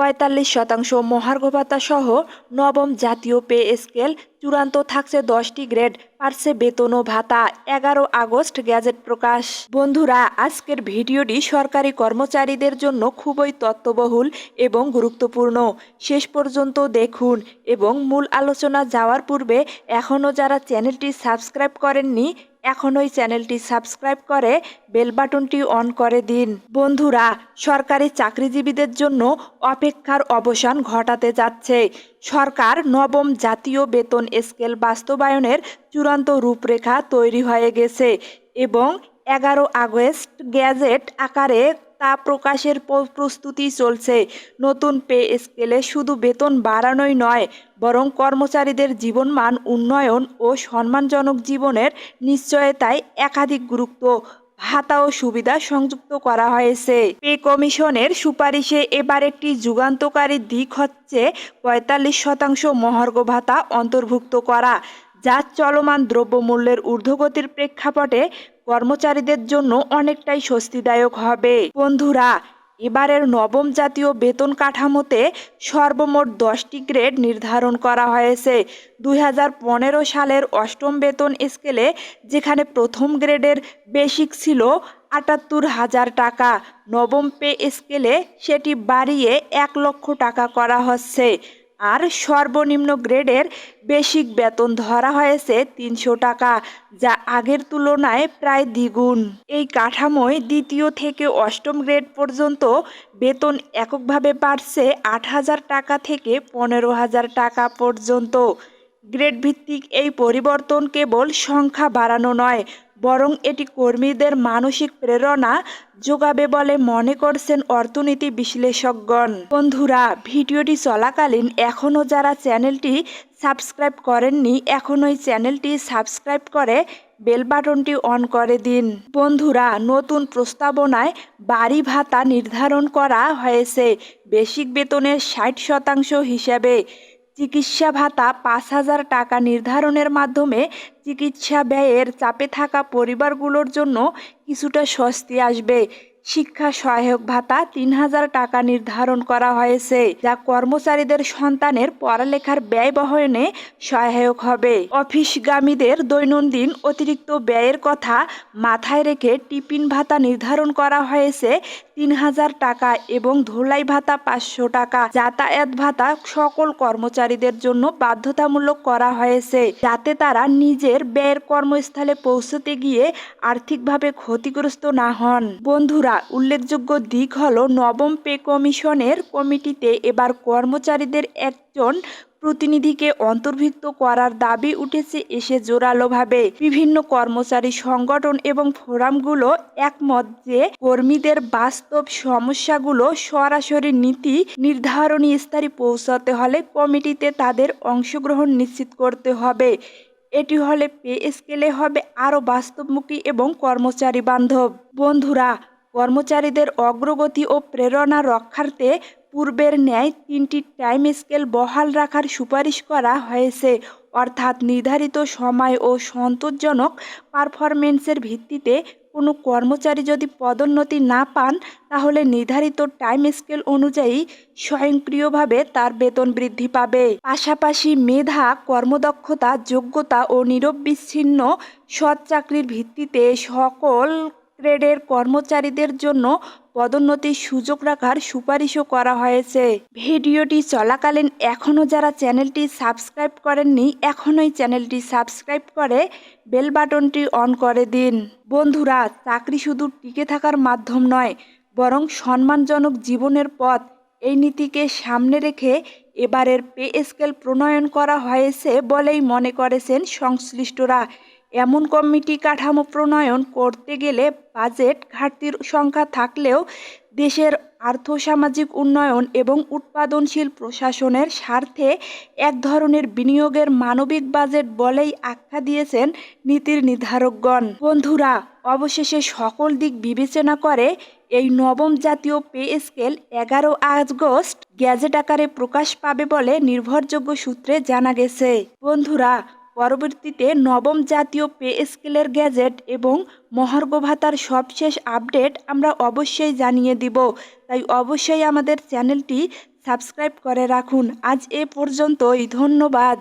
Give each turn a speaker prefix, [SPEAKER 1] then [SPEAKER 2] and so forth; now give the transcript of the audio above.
[SPEAKER 1] পঁয়তাল্লিশ শতাংশ মহার্ঘ ভাতা সহ নবম জাতীয় পে স্কেল চূড়ান্ত থাকছে দশটি গ্রেড, পারছে বেতন ও ভাতা, এগারো আগস্ট গ্যাজেট প্রকাশ। বন্ধুরা, আজকের ভিডিওটি সরকারি কর্মচারীদের জন্য খুবই তত্ত্ববহুল এবং গুরুত্বপূর্ণ। শেষ পর্যন্ত দেখুন এবং মূল আলোচনা যাওয়ার পূর্বে এখনও যারা চ্যানেলটি সাবস্ক্রাইব করেননি এখনই চ্যানেলটি সাবস্ক্রাইব করে বেল বাটনটি অন করে দিন। বন্ধুরা, সরকারি চাকরিজীবীদের জন্য অপেক্ষার অবসান ঘটাতে যাচ্ছে। সরকার নবম জাতীয় বেতন স্কেল বাস্তবায়নের চূড়ান্ত রূপরেখা তৈরি হয়ে গেছে এবং এগারো আগস্ট গ্যাজেট আকারে তা প্রকাশের প্রস্তুতি চলছে। নতুন পে স্কেলে শুধু বেতন বাড়ানোই নয়, বরং কর্মচারীদের জীবনমান উন্নয়ন ও সম্মানজনক জীবনের নিশ্চয়তায় একাধিক গুরুত্ব। ভাতা ও সুবিধা সংযুক্ত করা হয়েছে। পে কমিশনের সুপারিশে এবার একটি যুগান্তকারী দিক হচ্ছে পঁয়তাল্লিশ শতাংশ মহার্ঘ ভাতা অন্তর্ভুক্ত করা। যা চলমান দ্রব্যমূল্যের ঊর্ধ্বগতির প্রেক্ষাপটে কর্মচারীদের জন্য অনেকটাই স্বস্তিদায়ক হবে। বন্ধুরা, এবারের নবম জাতীয় বেতন কাঠামোতে সর্বমোট দশটি গ্রেড নির্ধারণ করা হয়েছে। দু হাজার পনেরো সালের অষ্টম বেতন স্কেলে যেখানে প্রথম গ্রেডের বেসিক ছিল আটাত্তর হাজার টাকা, নবম পে স্কেলে সেটি বাড়িয়ে এক লক্ষ টাকা করা হচ্ছে। আর সর্বনিম্ন গ্রেডের বেসিক বেতন ধরা হয়েছে তিনশো টাকা, যা আগের তুলনায় প্রায় দ্বিগুণ। এই কাঠামোয় দ্বিতীয় থেকে অষ্টম গ্রেড পর্যন্ত বেতন এককভাবে বাড়ছে আট হাজার টাকা থেকে পনেরো হাজার টাকা পর্যন্ত। গ্রেড ভিত্তিক এই পরিবর্তন কেবল সংখ্যা বাড়ানো নয় বরং এটি কর্মীদের মানসিক প্রেরণা যোগাবে বলে মনে করছেন অর্থনীতি বিশ্লেষকগণ। বন্ধুরা, ভিডিওটি চলাকালীন এখনও যারা চ্যানেলটি সাবস্ক্রাইব করেননি এখনই চ্যানেলটি সাবস্ক্রাইব করে বেল বাটনটি অন করে দিন। বন্ধুরা, নতুন প্রস্তাবনায় বাড়ি ভাতা নির্ধারণ করা হয়েছে। বেসিক বেতনের ষাট শতাংশ হিসাবে। চিকিৎসা ভাতা পাঁচ হাজার টাকা নির্ধারণের মাধ্যমে চিকিৎসা ব্যয়ের চাপে থাকা পরিবারগুলোর জন্য কিছুটা স্বস্তি আসবে। শিক্ষা সহায়ক ভাতা তিন হাজার টাকা নির্ধারণ করা হয়েছে, যা কর্মচারীদের সন্তানের পড়ালেখার ব্যয় বহনে সহায়ক হবে। অফিসগামীদের দৈনন্দিন অতিরিক্ত ব্যয়ের কথা মাথায় রেখে টিফিন ভাতা নির্ধারণ করা হয়েছে তিন হাজার টাকা এবং ধোলাই ভাতা পাঁচশো টাকা। যাতায়াত ভাতা সকল কর্মচারীদের জন্য বাধ্যতামূলক করা হয়েছে, যাতে তারা নিজের ব্যয়ের কর্মস্থলে পৌঁছতে গিয়ে আর্থিকভাবে ক্ষতিগ্রস্ত না হন। বন্ধুরা উল্লেখযোগ্য দিক হল নবম পে কমিশনের কমিটিতে এবার কর্মচারীদের একজন প্রতিনিধিকে অন্তর্ভুক্ত করার দাবি উঠেছে এসে জোরালোভাবে। বিভিন্ন কর্মচারী সংগঠন এবং ফোরামগুলো একমত যে কর্মীদের বাস্তব সমস্যাগুলো সরাসরি নীতি নির্ধারণী স্তরে পৌঁছাতে হলে কমিটিতে তাদের অংশগ্রহণ নিশ্চিত করতে হবে। এটি হলে পে স্কেলে হবে আরও বাস্তবমুখী এবং কর্মচারী বান্ধব। বন্ধুরা কর্মচারীদের অগ্রগতি ও প্রেরণা রক্ষার্থে পূর্বের ন্যায় তিনটি টাইম স্কেল বহাল রাখার সুপারিশ করা হয়েছে। অর্থাৎ নির্ধারিত সময় ও সন্তোষজনক পারফরমেন্সের ভিত্তিতে কোনো কর্মচারী যদি পদোন্নতি না পান, তাহলে নির্ধারিত টাইম স্কেল অনুযায়ী স্বয়ংক্রিয়ভাবে তার বেতন বৃদ্ধি পাবে। পাশাপাশি মেধা, কর্মদক্ষতা, যোগ্যতা ও নিরবিচ্ছিন্ন সৎ চাকরির ভিত্তিতে সকল গ্রেডের কর্মচারীদের জন্য পদোন্নতির সুযোগ রাখার সুপারিশও করা হয়েছে। ভিডিওটি চলাকালীন এখনও যারা চ্যানেলটি সাবস্ক্রাইব করেননি, এখনই চ্যানেলটি সাবস্ক্রাইব করে বেল বাটনটি অন করে দিন। বন্ধুরা, চাকরি শুধু টিকে থাকার মাধ্যম নয়, বরং সম্মানজনক জীবনের পথ এই নীতিকে সামনে রেখে এবারের পে স্কেল প্রণয়ন করা হয়েছে বলেই মনে করেছেন সংশ্লিষ্টরা। এমন কমিটি কাঠামো প্রণয়ন করতে গেলে বাজেট ঘাটতির সংখ্যা থাকলেও দেশের আর্থসামাজিক উন্নয়ন এবং উৎপাদনশীল প্রশাসনের স্বার্থে এক ধরনের বিনিয়োগের মানবিক বাজেট বলেই আখ্যা দিয়েছেন নীতির নির্ধারকগণ। বন্ধুরা, অবশেষে সকল দিক বিবেচনা করে এই নবম জাতীয় পে স্কেল এগারো আগস্ট গ্যাজেট আকারে প্রকাশ পাবে বলে নির্ভরযোগ্য সূত্রে জানা গেছে। বন্ধুরা পরবর্তীতে নবম জাতীয় পে স্কেলের গ্যাজেট এবং মহার্ঘ ভাতার সবশেষ আপডেট আমরা অবশ্যই জানিয়ে দিব। তাই অবশ্যই আমাদের চ্যানেলটি সাবস্ক্রাইব করে রাখুন। আজ এ পর্যন্তই। ধন্যবাদ।